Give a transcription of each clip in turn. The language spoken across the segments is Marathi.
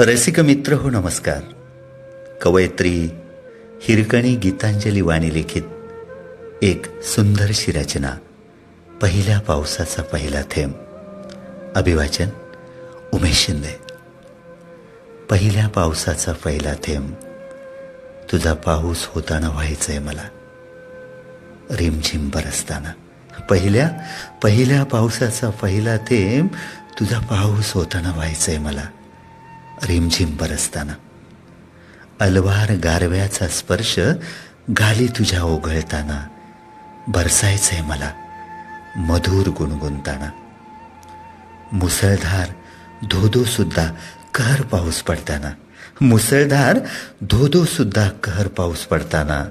रसिक मित्र हो नमस्कार. कवयित्री हिरकणी गीतांजली वाणी लिखित एक सुंदरशी रचना पहिल्या पावसाचा पहिला थेंब. अभिवाचन उमेश शिंदे. पहिल्या पावसाचा पहिला थेंब. तुझा पाऊस होताना व्हायचंय मला. रिमझिम बरसताना. पहिल्या पहिल्या पावसाचा पहिला थेंब तुझा पाऊस होताना व्हायचंय मला. रिमझिम बरसताना. अलवार गारव्याचा स्पर्श गाली तुझ्या ओघळताना. बरसायचंय मला मधुर गुणगुणताना. मुसळधार धोधो सुद्धा कहर पाऊस पडताना. मुसळधार धोधो सुद्धा कहर पाऊस पडताना.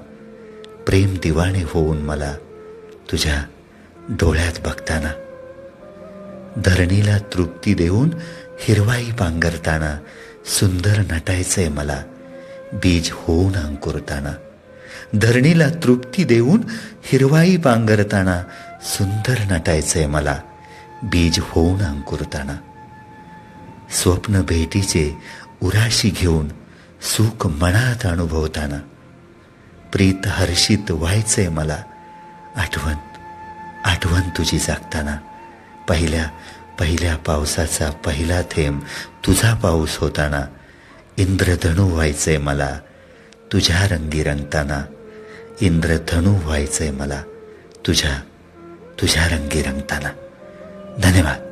प्रेम दिवाणे होऊन मला तुझ्या डोळ्यात बघताना. धरणीला तृप्ती देऊन हिरवाई पांगरताना सुंदर नटायचंय मला. बीज होऊन अंकुरताना. धरणीला तृप्ती देऊन हिरवाई पांगरताना सुंदर नटायचंय मला. बीज होऊन अंकुरताना. स्वप्न भेटीचे उराशी घेऊन सुख मनात अनुभवताना. प्रीत हर्षित व्हायचंय मला. आठवण आठवण तुझी जागताना. पहिल्या पहिल्या पावसाचा पहिला थेंब तुझा पाऊस होताना इंद्रधनू व्हायचंय मला तुझ्या रंगी रंगताना. इंद्रधनू व्हायचंय मला तुझ्या तुझ्या रंगी रंगताना. धन्यवाद.